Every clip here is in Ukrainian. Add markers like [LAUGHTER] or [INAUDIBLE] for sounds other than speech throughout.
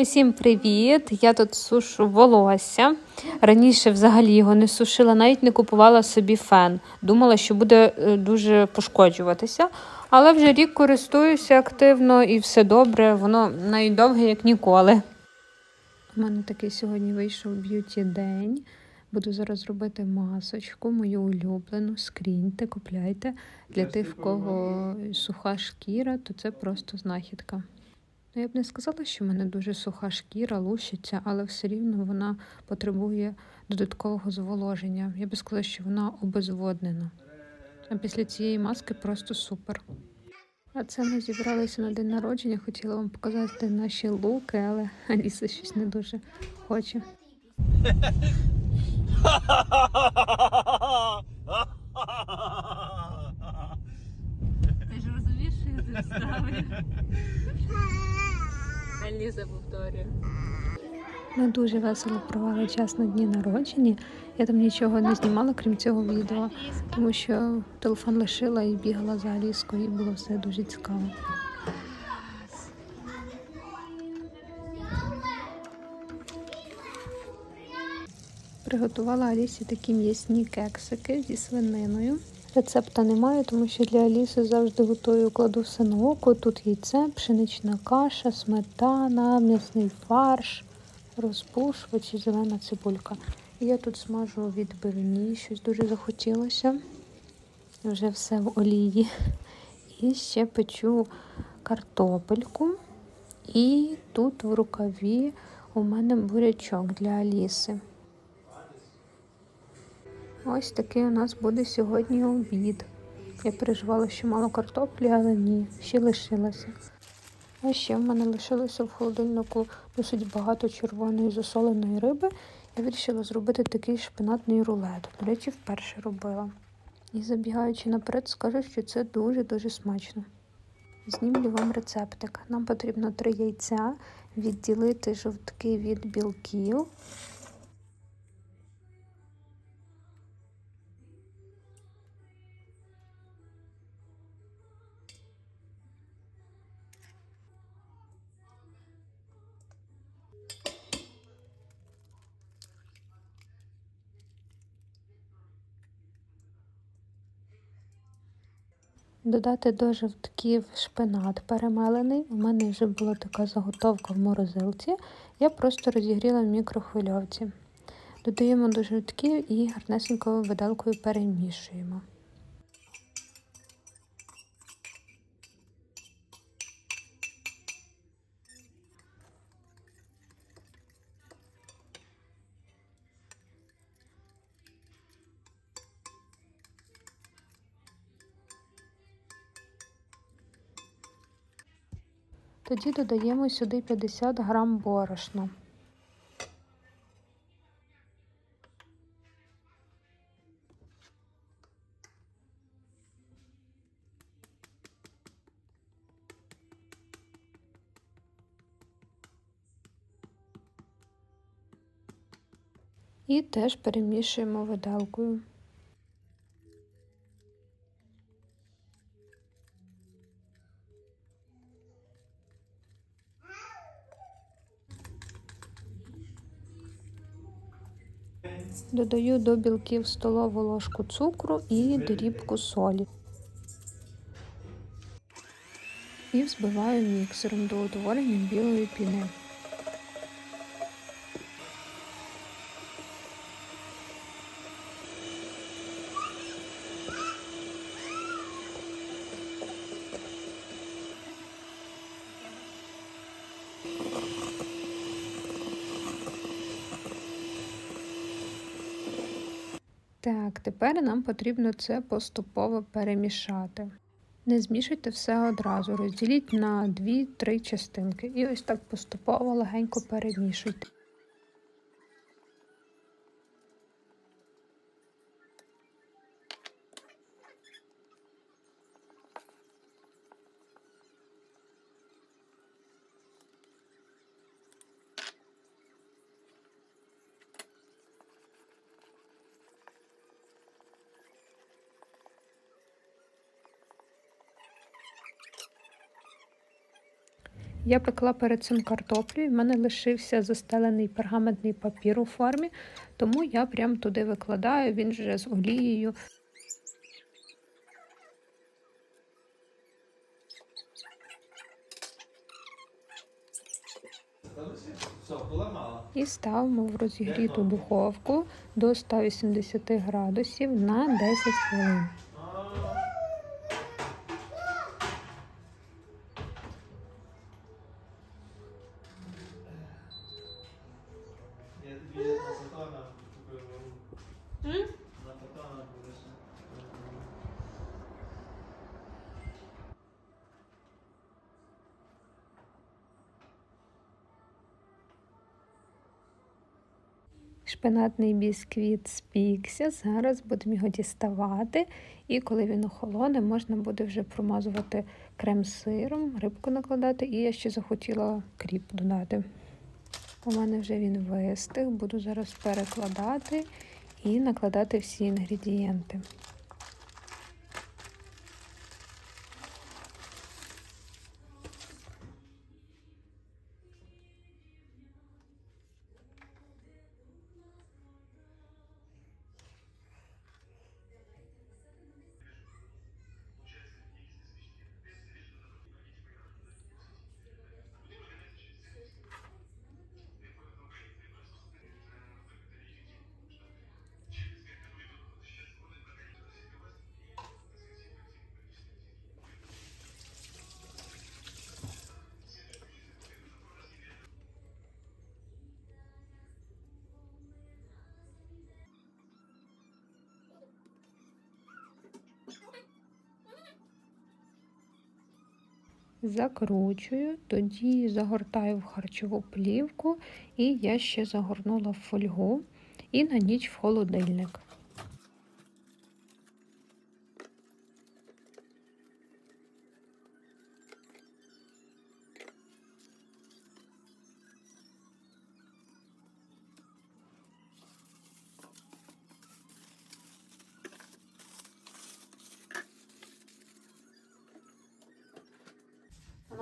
Усім привіт! Я тут сушу волосся. Раніше взагалі його не сушила, навіть не купувала собі фен. Думала, що буде е, дуже пошкоджуватися. Але вже рік користуюся активно і все добре, воно навіть довге, як ніколи. У мене такий сьогодні вийшов б'юті день. Буду зараз робити масочку, мою улюблену. Скріньте, купляйте. Для тих, в кого суха шкіра, то це просто знахідка. Ну, я б не сказала, що в мене дуже суха шкіра, лущиться, але все рівно вона потребує додаткового зволоження. Я би сказала, що вона обезводнена. А після цієї маски просто супер. А це ми зібралися на день народження. Хотіла вам показати наші луки, але Аліса щось не дуже хоче. [LAUGHS] [LAUGHS] Аліса повторює. Ми дуже весело провели час на дні народження. Я там нічого не знімала, крім цього відео, тому що телефон лишила і бігала за Аліскою, і було все дуже цікаво. Приготувала Алісі такі м'ясні кексики зі свининою. Рецепта немає, тому що для Аліси завжди готую, кладу все на око. Тут яйце, пшенична каша, сметана, м'ясний фарш, розпушувач і зелена цибулька. Я тут смажу відбивні, щось дуже захотілося. Вже все в олії. І ще печу картопельку. І тут в рукаві у мене бурячок для Аліси. Ось такий у нас буде сьогодні обід. Я переживала, що мало картоплі, але ні, ще лишилося. А ще в мене лишилося в холодильнику досить багато червоної засоленої риби. Я вирішила зробити такий шпинатний рулет. До речі, вперше робила. І забігаючи наперед, скажу, що це дуже-дуже смачно. Знімлю вам рецептик. Нам потрібно три яйця, відділити жовтки від білків. Додати до жовтків шпинат перемелений. У мене вже була така заготовка в морозилці. Я просто розігріла в мікрохвильовці. Додаємо до жовтків і гарнесенькою виделкою перемішуємо. Тоді додаємо сюди 50 грам борошна. І теж перемішуємо виделкою. Додаю до білків столову ложку цукру і дрібку солі. І взбиваю міксером до утворення білої піни. Так, тепер нам потрібно це поступово перемішати. Не змішуйте все одразу, розділіть на 2-3 частинки і ось так поступово легенько перемішуйте. Я пекла перед цим картоплю, і в мене лишився застелений пергаментний папір у формі, тому я прям туди викладаю, він вже з олією. І ставимо в розігріту духовку до 180 градусів на 10 хвилин. Шпинатний бісквіт спікся. Зараз будемо його діставати. І коли він охолоне, можна буде вже промазувати крем сиром, рибку накладати. І я ще захотіла кріп додати. У мене вже він вистиг. Буду зараз перекладати і накладати всі інгредієнти. Закручую, тоді загортаю в харчову плівку, і я ще загорнула в фольгу і на ніч в холодильник.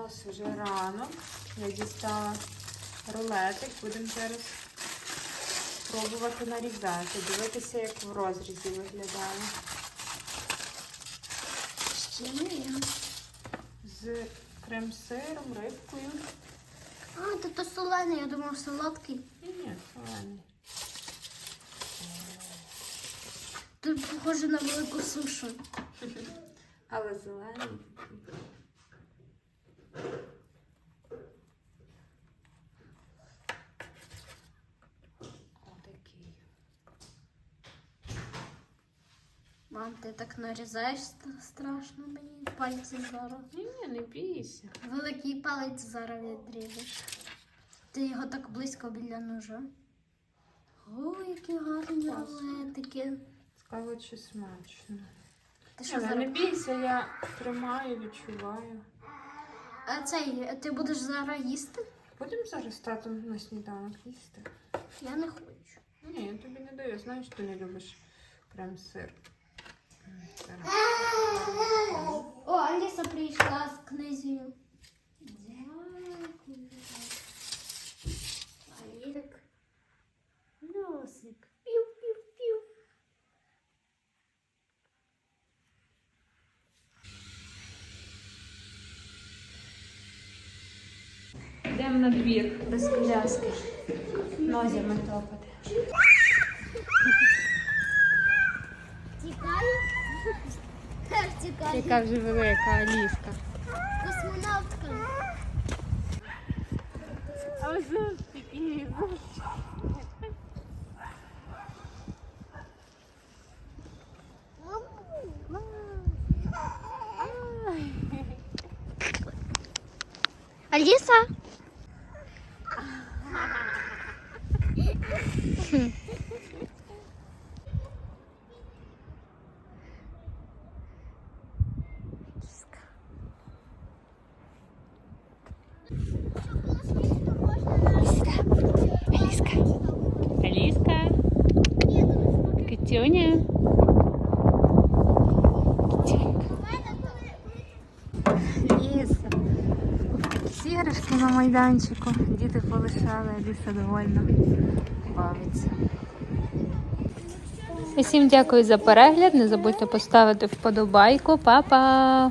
У нас вже ранок. Я дістала рулетик. Будемо зараз пробувати нарізати, дивитися, як в розрізі виглядає. Ні. З крем-сиром, рибкою. А, то то солений, я думав солодкий. Ні, ні, солений. Тут похоже на велику сушу. Але зелений. Мам, ти так нарізаєш страшно мені. Пальці зараз. Ні, ні, не бійся. Великий палець зараз відріжеш. Ти його так близько біля ножа. О, які гарні рулетики. Цікаво, чи смачно. Ти що ну, не бійся, я тримаю, відчуваю. А цей, ти будеш зараз їсти? Будемо зараз з татом на сніданок їсти. Я не хочу. Ні, я тобі не даю. Знаю, що ти не любиш крем-сир. Зараз. О, Аліса прийшла з книзею. Дякую. Алік. Носик. Пів-пів-пів. Йдемо на двір. Без коляски. Нозями топати. Яка вже велика Аліска. Космонавтка. А ось такі. Аліса. [LAUGHS] Іграшки майданчику. Діти полишали, Аліса довольно бавиться. Усім дякую за перегляд. Не забудьте поставити вподобайку. Па-па!